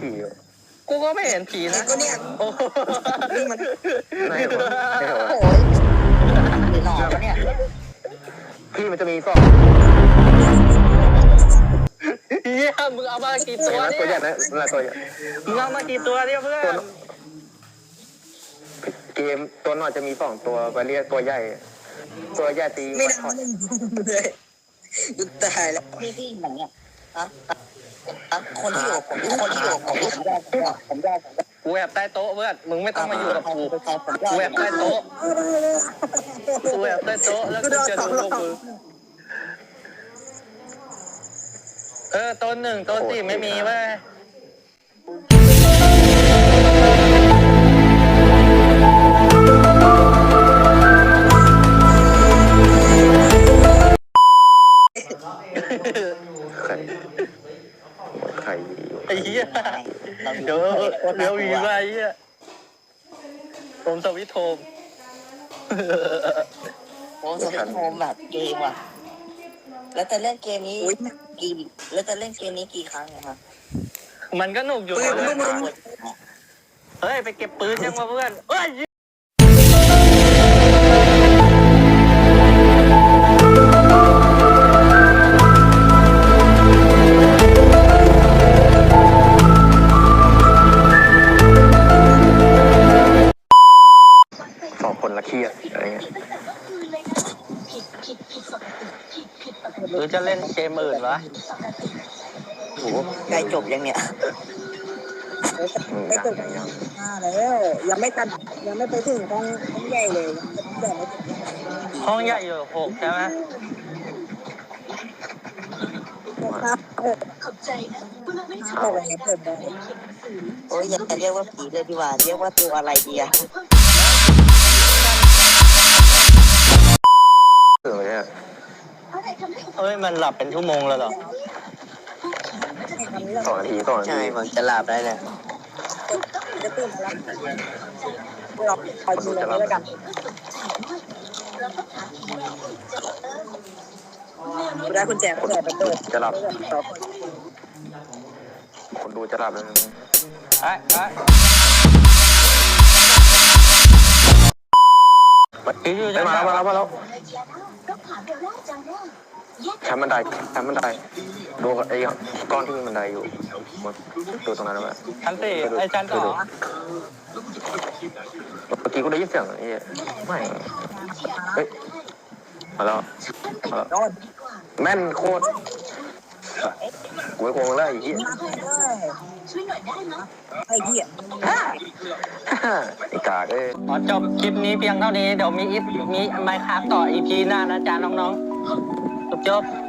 ผีอยู่กูก็ไม่เห็นผีนะก็เนี่ยโอ้โหนี่มันไหนวะไหนวะโอ้ยหล่อปะเนี่ยพี่มันจะมีสองเหี้ยมึงเอามากี่ตัวนะเนี่ตัวใหญ่ยนะนั่นตัวใหญ่มึงเอามากี่ตัวเนี่ยเพื่อนเกมตัวหน่อยจะมีสองตัวไปเรียกตัวใหญ่ ตัวใหญ่ตีไม่ได้ถอดเล่นเลยดูตายแล้ว พี่พี่เหมือนเนี่ย คนที่อยู่กับผมคนที่อยู่กับผมผมได้ผมได้ผมได้กูแอบใต้โต๊ะเพื่อนมึงไม่ต้องมาอยู่กับกูกูแอบใต้โต๊ะกูแอบใต้โต๊ะแล้วกูจะดูพวกมึงเออต้นหนึ่งต้นสี่ไม่มีเว้ย ไข่ไข่อยู่ไอ้เหี้ยเดี๋ยวเดี๋ยวมีไปเหี้ยผมสวิตโทมโอ้สวิตโฮมแบบเกมว่ะ แล้วจะเล่นเกมนี้กี่แล้วจะเล่นเกมนี้กี่ครั้งนะครับมันก็หนุกอยู่นะเว้ยเฮ้ย ไปเก็บปืนยังวะเพื่อนเอ้ย รียดอะไรเงี้ยหรือจะเล่นเกมอื่นวะโอ้โหใกล้จบยังเนี่ยอืมยังยังยังอ่าแล้วยังไม่ตัดยังไม่ไปถึงห้องห้องใหญ่เลยยังไม่ถึงห้องใหญ่อยู่หกใช่ไหมครับเออเข้าไปเปิดได้โอ้ยอย่าเรียกว่าผีเลยดีกว่า เรียกว่าตัวอะไรดีอะ เฮ้ยมันหลับเป็นชั่วโมงแล้วเหรอให้คำนี้เราสองนาทีสองนาใช่ทีผมจะหลับได้เลยจะตื่นมารับเราคอยดูแลแล้วกันกูได้กุญแจกุญแจไปเปิดจะหลับต่อคนดูจะหลับแล้วนะไอ้ไอ้ไปไปมาแล้วมาแล้วมาแล้ว ชั้นบันไดชั้นบันไดดูไอ้ก้อนที่มีบันไดอยู่ดูตรงนั้นไหมชั้นสี่ไอ้ชั้นสองเมื่อกี้กูได้ยินเสียงไอ้เหี้ยไม่เฮ้ยมาแล้วมาแล้วโดนแม่นโคตรกูไม่โกงแล้วไอ้เหี้ยไอ้เหี้ยไอ้กาดเอ้ยขอจบคลิปนี้เพียงเท่านี้ เดี๋ยวมีอีฟมีไมค์ครับต่ออีพีหน้านะจ๊ะน้องๆ จบจบๆ